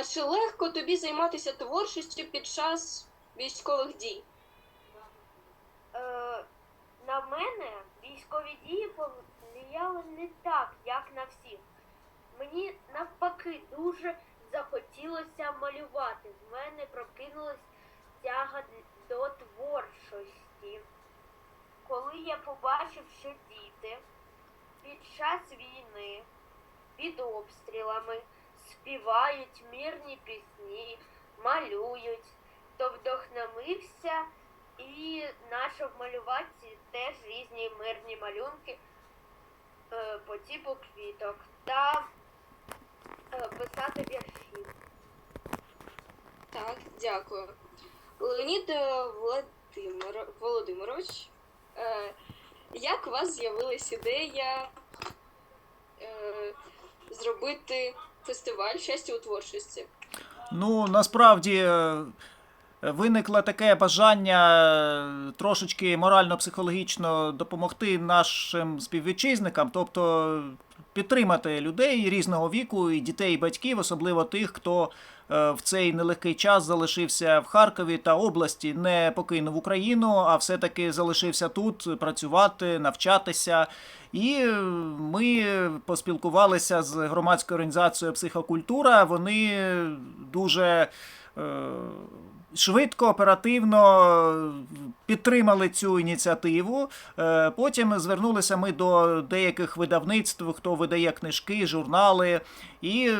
А чи легко тобі займатися творчістю під час військових дій? Е, на мене військові дії повлияли не так, як на всіх. Мені навпаки дуже захотілося малювати. В мене прокинулась тяга до творчості. Коли я побачив, що діти під час війни під обстрілами співають мирні пісні, малюють, то вдохновився і почав малювати теж різні мирні малюнки е, по типу квіток та е, писати вірші. Так, дякую. Леонід е, Владимир... Володимирович, е, як у вас з'явилась ідея е, зробити фестиваль щастя у творчості? Ну, насправді виникло таке бажання е, трошечки морально-психологічно допомогти нашим співвітчизникам, тобто підтримати людей різного віку, і дітей, і батьків, особливо тих, хто е, в цей нелегкий час залишився в Харкові та області, не покинув Україну, а все-таки залишився тут працювати, навчатися. І е, ми поспілкувалися з громадською організацією Психокультура. Вони дуже швидко, оперативно підтримали цю ініціативу. Е, Потім звернулися ми до деяких видавництв, хто видає книжки, журнали. І е,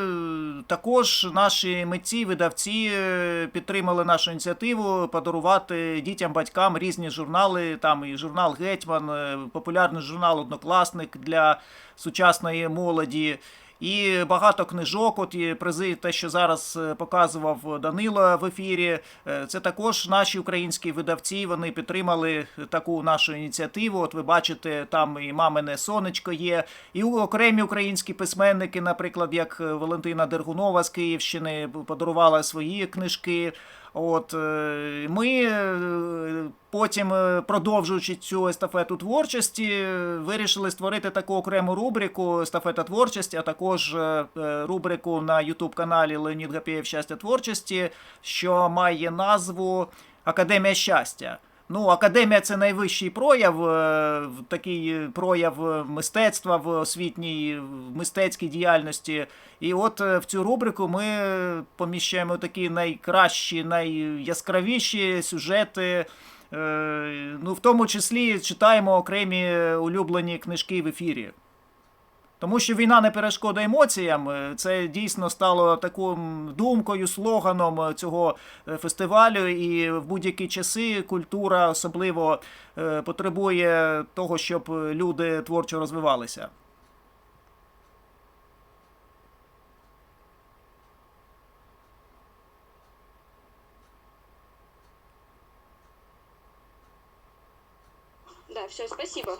також наші митці, видавці е, підтримали нашу ініціативу подарувати дітям, батькам різні журнали. Там і журнал Гетьман, е, популярний журнал Однокласник для сучасної молоді. І багато книжок, от і призи, те, що зараз е, показував Данило в ефірі. е, Це також наші українські видавці. Вони підтримали таку нашу ініціативу. От ви бачите, там і мамине сонечко є, і окремі українські письменники, наприклад, як е, Валентина Дергунова з Київщини, подарувала свої книжки. От ми потім, е, продовжуючи цю естафету творчості, е, вирішили створити таку окрему рубрику естафета творчості, а також е, рубрику на Ютуб каналі Леонід Гапєєв Щастя творчості, що має назву Академія щастя. Ну, академія це найвищий прояв, такий прояв мистецтва в освітній в мистецькій діяльності. І от в цю рубрику ми поміщаємо такі найкращі, найяскравіші сюжети. Е, Ну, в тому числі читаємо окремі улюблені книжки в ефірі. Тому що війна не перешкода емоціям. е, Це дійсно стало такою думкою, слоганом е, цього е, фестивалю. І в будь-які часи культура особливо е, потребує того, щоб люди творчо розвивалися. Да, все, спасибо.